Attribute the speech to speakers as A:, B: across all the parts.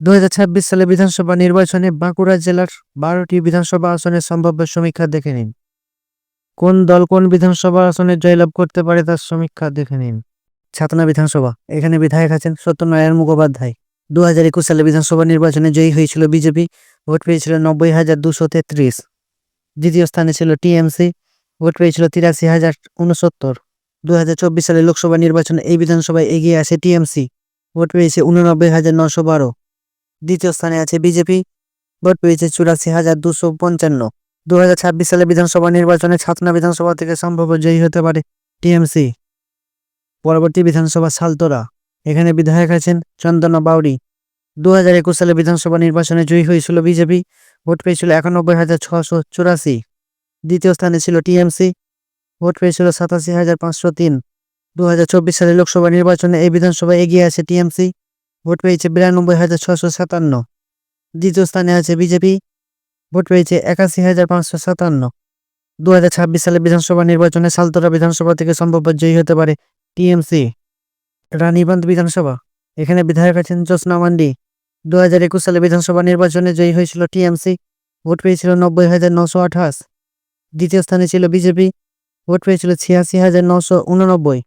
A: দুই হাজার ছাব্বিশ সালে বিধানসভা নির্বাচনে বাঁকুড়া জেলার বারোটি বিধানসভা আসনের সম্ভাব্য সমীক্ষা দেখে নিন। কোন দল কোন বিধানসভা আসনে জয়লাভ করতে পারে তার সমীক্ষা দেখে নিন। ছাতনা বিধানসভা, এখানে বিধায়ক আছেন সত্যনারায়ণ মুখোপাধ্যায়। দু হাজার একুশ সালে বিধানসভা নির্বাচনে জয়ী হয়েছিল বিজেপি, ভোট পেয়েছিল নব্বই হাজার দুশো তেত্রিশ। দ্বিতীয় স্থানে ছিল টিএমসি, ভোট পেয়েছিল তিরাশি হাজার উনসত্তর দু হাজার চব্বিশ সালে লোকসভা নির্বাচনে এই বিধানসভায় এগিয়ে আসে টিএমসি, ভোট পেয়েছে উননব্বই হাজার নশো বারো। দ্বিতীয় স্থানে আছে বিজেপি। ভোট পেয়েছে চুরাশি হাজার দুশো পঞ্চান্ন। দু সালে বিধানসভা নির্বাচনে ছাতনা বিধানসভা থেকে সম্ভব জয়ী হতে পারে টিএমসি। পরবর্তী বিধানসভা সালতোরা। এখানে বিধায়ক আছেন চন্দনা বাউরি দু হাজার একুশ সালে বিধানসভা নির্বাচনে জয়ী হয়েছিল বিজেপি। ভোট পেয়েছিল একানব্বই হাজার ছশো চুরাশি। দ্বিতীয় স্থানে ছিল টিএমসি। ভোট পেয়েছিল সাতাশি হাজার পাঁচশো তিন। দু হাজার চব্বিশ সালে লোকসভা নির্বাচনে এই বিধানসভায় এগিয়ে আছে টিএমসি। ভোট পেয়েছে বিরানব্বই হাজার ছশো সাতান্ন। দ্বিতীয় স্থানে আছে বিজেপি, ভোট পেয়েছে একাশি হাজার পাঁচশো সাতান্ন। দু হাজার ছাব্বিশ সালে বিধানসভা নির্বাচনে সালতোরা বিধানসভা থেকে সম্ভব জয়ী হতে পারে টিএমসি। রানীবান্ধ বিধানসভা, এখানে বিধায়ক আছেন জ্যোৎস্না মান্ডি। দু হাজার একুশ সালে বিধানসভা নির্বাচনে জয়ী হয়েছিল টিএমসি, ভোট পেয়েছিল নব্বই হাজার নশো আঠাশ। দ্বিতীয় স্থানে ছিল বিজেপি, ভোট পেয়েছিল ছিয়াশি হাজার নশো উননব্বই।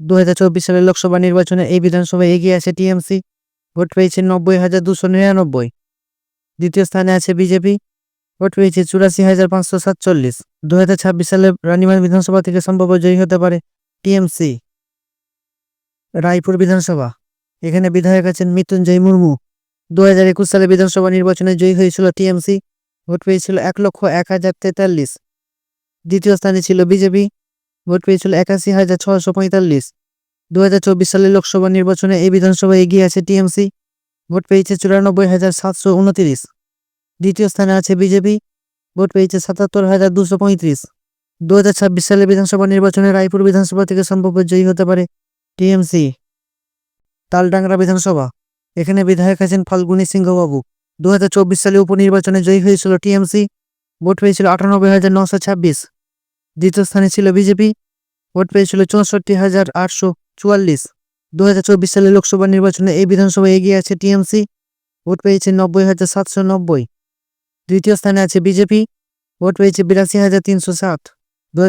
A: দু হাজার চব্বিশ সালের লোকসভা নির্বাচনে এই বিধানসভায় এগিয়ে আছে টিএমসি। ভোট পেয়েছে নব্বই হাজার দুশো নিরানব্বই। দ্বিতীয় স্থানে আছে বিজেপি, ভোট পেয়েছে চুরাশি হাজার পাঁচশো সাতচল্লিশ। দু হাজার ছাব্বিশ সালে রানীবান্ধ বিধানসভা থেকে সম্ভব জয়ী হতে পারে টিএমসি। রায়পুর বিধানসভা, এখানে বিধায়ক আছেন মৃত্যুঞ্জয় মুর্মু। দু হাজার একুশ সালে বিধানসভা নির্বাচনে জয়ী হয়েছিল টিএমসি, ভোট পেয়েছিল এক লক্ষ এক হাজার তেতাল্লিশ। দ্বিতীয় স্থানে ছিল বিজেপি, ভোট পেয়েছিল একাশি হাজার ছশো পঁয়তাল্লিশ। দু হাজার চব্বিশ সালের লোকসভা নির্বাচনে এই বিধানসভায় এগিয়ে আছে টিএমসি। ভোট পেয়েছে চুরানব্বই হাজার সাতশো উনতিরিশ। দ্বিতীয় স্থানে আছে বিজেপি। ভোট পেয়েছে সাতাত্তর হাজার দুশো পঁয়ত্রিশ। দু হাজার ছাব্বিশ সালের বিধানসভা নির্বাচনে রায়পুর বিধানসভা থেকে সম্ভব জয়ী হতে পারে টিএমসি। তালডাংরা বিধানসভা। এখানে বিধায়ক আছেন ফাল্গুনী সিংহবাবু। দু হাজার চব্বিশ সালে উপনির্বাচনে জয়ী হয়েছিল টিএমসি। ভোট পেয়েছিল আটানব্বই হাজার নশো ছাব্বিশ। দ্বিতীয় স্থানে ছিল বিজেপি। ভোট পেয়েছিল চৌষট্টি হাজার আটশো চুয়াল্লিশ। দু হাজার চব্বিশ সালে লোকসভা নির্বাচনে এই বিধানসভায় এগিয়ে আছে টিএমসি। ভোট পেয়েছে নব্বই হাজার সাতশো নব্বই। দ্বিতীয় স্থানে আছে বিজেপি। ভোট পেয়েছে বিরাশি হাজার তিনশো সাত। দু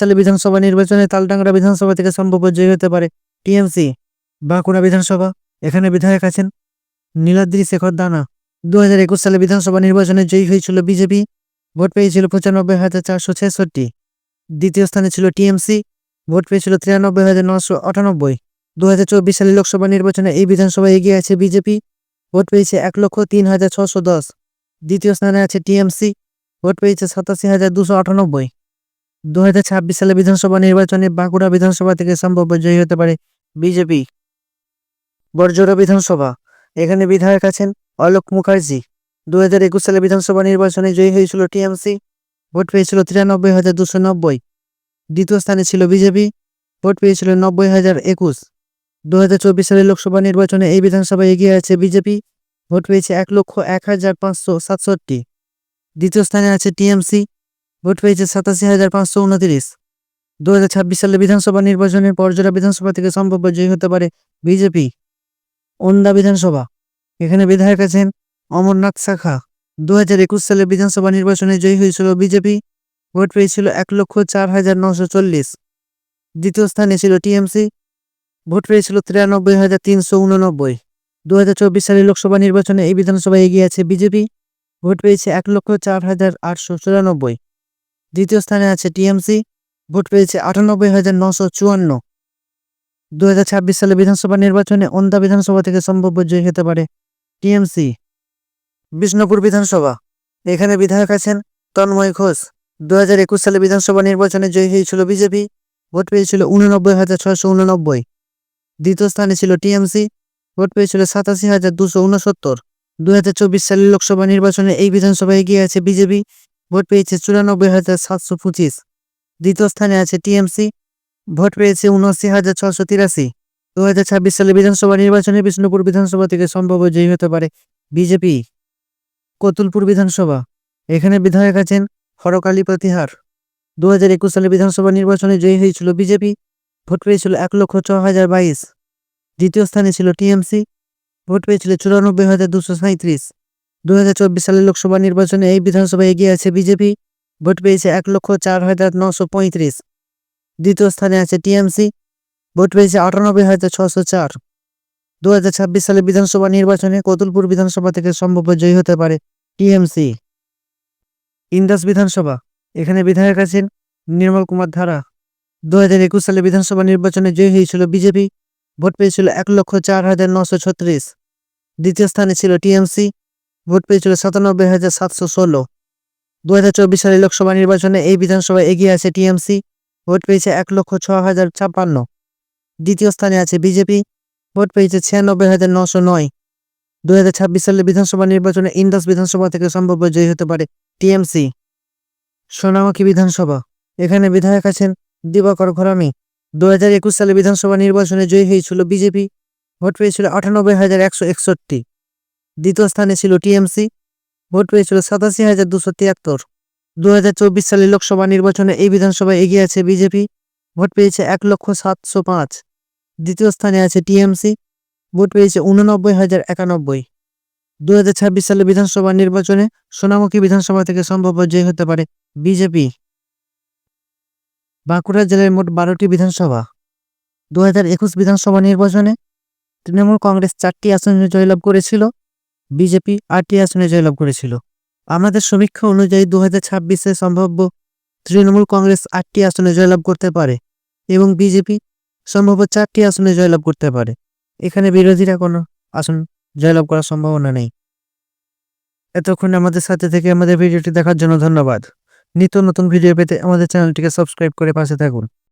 A: সালে বিধানসভা নির্বাচনে তালডাংরা বিধানসভা থেকে সম্ভব জয়ী হতে পারে টিএমসি। বাঁকুড়া বিধানসভা, এখানে বিধায়ক আছেন নীলাদ্রি শেখর দানা। দু হাজার একুশ সালে বিধানসভা নির্বাচনে জয়ী হয়েছিল বিজেপি। ভোট পেয়েছিল পঁচানব্বই হাজার চারশো ছেষট্টি। দ্বিতীয় স্থানে ছিল টিএমসি। ভোট পেয়েছিল তিরানব্বই হাজার নশো আটানব্বই। দু হাজার চব্বিশ সালে লোকসভা নির্বাচনে এই বিধানসভায় এগিয়ে আছে বিজেপি। ভোট পেয়েছে এক লক্ষ তিন হাজার ছশো দশ। দ্বিতীয় স্থানে আছে টিএমসি। ভোট পেয়েছে সাতাশি হাজার দুশো আটানব্বই। দু হাজার ছাব্বিশ সালে বিধানসভা নির্বাচনে বাঁকুড়া বিধানসভা থেকে সম্ভব জয়ী হতে পারে বিজেপি। বর্জরা বিধানসভা। এখানে বিধায়ক আছেন অলোক মুখার্জি। দু হাজার একুশ সালে বিধানসভা নির্বাচনে জয়ী হয়েছিল টিএমসি। ভোট পেয়েছিল তিরানব্বই হাজার দুশো নব্বই। দ্বিতীয় স্থানে ছিল বিজেপি, ভোট পেয়েছিল নব্বই হাজার একুশ। দু সালের লোকসভা নির্বাচনে এই বিধানসভায় এগিয়ে আছে বিজেপি, ভোট পেয়েছে এক লক্ষ এক হাজার পাঁচশো সাতষট্টি। দ্বিতীয় স্থানে আছে টিএমসি, ভোট পেয়েছে সাতাশি হাজার পাঁচশো উনতিরিশ। দু হাজার ছাব্বিশ সালে বিধানসভা নির্বাচনে পর্যটন বিধানসভা থেকে সম্ভব জয়ী হতে পারে বিজেপি। ওন্দা বিধানসভা, এখানে বিধায়ক আছেন অমরনাথ শাখা। দু হাজার একুশ সালে বিধানসভা নির্বাচনে জয়ী হয়েছিল বিজেপি ভোট পেয়েছিল এক লক্ষ চার হাজার নশো চল্লিশ। দ্বিতীয় স্থানে ছিল টিএমসি, ভোট পেয়েছিল তিরানব্বই হাজার তিনশো উননব্বই। দু হাজার চব্বিশ সালে লোকসভা নির্বাচনে এই বিধানসভায় এগিয়ে আছে বিজেপি, ভোট পেয়েছে এক লক্ষ চার হাজার আটশো চুরানব্বই। দ্বিতীয় স্থানে আছে টিএমসি, ভোট পেয়েছে আটানব্বই হাজার নশো চুয়ান্ন। দু হাজার ছাব্বিশ সালে বিধানসভা নির্বাচনে অন্দা বিধানসভা থেকে সম্ভব জয়ী হতে পারে টিএমসি। বিষ্ণুপুর বিধানসভা, এখানে বিধায়ক আছেন তন্ময় ঘোষ। দু হাজার একুশ সালে বিধানসভা নির্বাচনে জয়ী হয়েছিল বিজেপি। ভোট পেয়েছিল উননব্বই হাজার ছশো উননব্বই। দ্বিতীয় স্থানে ছিল টিএমসি। ভোট পেয়েছিল সাতাশি হাজার দুশো উনসত্তর। দু হাজার চব্বিশ সালের লোকসভা নির্বাচনে এই বিধানসভায় এগিয়ে আছে বিজেপি। ভোট পেয়েছে চুরানব্বই হাজার সাতশো পঁচিশ। দ্বিতীয় স্থানে আছে টিএমসি। ভোট পেয়েছে উনআশি হাজার ছশো তিরাশি। দু হাজার ছাব্বিশ সালে বিধানসভা নির্বাচনে বিষ্ণুপুর বিধানসভা থেকে সম্ভব জয়ী হতে পারে বিজেপি। কতুলপুর বিধানসভা। এখানে বিধায়ক আছেন হরকালী প্রতিহার। দু হাজার একুশ সালে বিধানসভা নির্বাচনে জয়ী হয়েছিল বিজেপি। ভোট পেয়েছিল এক লক্ষ ছ হাজার বাইশ। দ্বিতীয় স্থানে ছিল টিএমসি। ভোট পেয়েছিল চুরানব্বই হাজার দুশো সাঁত্রিশ দু হাজার চব্বিশ সালের লোকসভা নির্বাচনে এই বিধানসভায় এগিয়ে আছে বিজেপি। ভোট পেয়েছে এক লক্ষ চার হাজার নশো পঁয়ত্রিশ। দ্বিতীয় স্থানে আছে টিএমসি। ভোট পেয়েছে আটানব্বই হাজার ছশো চার। দু হাজার ছাব্বিশ সালে বিধানসভা নির্বাচনে কতুলপুর বিধানসভা থেকে সম্ভাব্য জয়ী হতে পারে টিএমসি। ইন্দাস বিধানসভা। এখানে বিধায়ক আছেন নির্মল কুমার ধারা। দু হাজার একুশ সালে বিধানসভা নির্বাচনে জয়ী হয়েছিল বিজেপি। ভোট পেয়েছিল এক লক্ষ চার হাজার নশো ছত্রিশ। দ্বিতীয় স্থানে ছিল টিএমসি। ভোট পেয়েছিল সাতানব্বই হাজার সাতশো ষোলো। দু হাজার চব্বিশ সালে লোকসভা নির্বাচনে এই বিধানসভায় এগিয়ে আছে টিএমসি। ভোট পেয়েছে এক লক্ষ ছ হাজার ছাপ্পান্ন। দ্বিতীয় স্থানে আছে বিজেপি। ভোট পেয়েছে ছিয়ানব্বই হাজার নশো নয়। দু হাজার ছাব্বিশ সালে বিধানসভা নির্বাচনে ইন্দাস বিধানসভা থেকে সম্ভাব্য জয়ী হতে পারে। টিএমসি। সোনামাখি বিধানসভা। এখানে বিধায়ক আছেন দিবাকর ঘরামি। দু হাজার একুশ সালে বিধানসভা নির্বাচনে জয়ী হয়েছিল বিজেপি। ভোট পেয়েছিল আটানব্বই হাজার একশো একষট্টি। দ্বিতীয় স্থানে ছিল টিএমসি। ভোট পেয়েছিল সাতাশি হাজার দুশো তিয়াত্তর। দু হাজার চব্বিশ সালে লোকসভা নির্বাচনে এই বিধানসভায় এগিয়ে আছে বিজেপি। ভোট পেয়েছে এক লক্ষ সাতশো পাঁচ। দ্বিতীয় স্থানে আছে টিএমসি। ভোট পেয়েছে উননব্বই হাজার একানব্বই। দু হাজার ছাব্বিশ সালে বিধানসভা নির্বাচনে সোনামুখী বিধানসভা থেকে সম্ভাব্য জয়ী হতে পারে বিজেপি। বাঁকুড়া জেলায় মোট বারোটি বিধানসভা। দু হাজার একুশ বিধানসভা নির্বাচনে তৃণমূল কংগ্রেস চারটি আসনে জয়লাভ করেছিল, বিজেপি আটটি আসনে জয়লাভ করেছিল। আমাদের সমীক্ষা অনুযায়ী দু হাজার ছাব্বিশে সম্ভাব্য তৃণমূল কংগ্রেস আটটি আসনে জয়লাভ করতে পারে এবং বিজেপি সম্ভব চারটি আসনে জয়লাভ করতে পারে। এখানে বিরোধীরা কোনো আসন জয়লাভ করার সম্ভাবনা নেই। এতক্ষণ আমাদের সাথে থেকে আমাদের ভিডিওটি দেখার জন্য ধন্যবাদ। নিত্য নতুন ভিডিও পেতে আমাদের চ্যানেলটিকে সাবস্ক্রাইব করে পাশে থাকুন।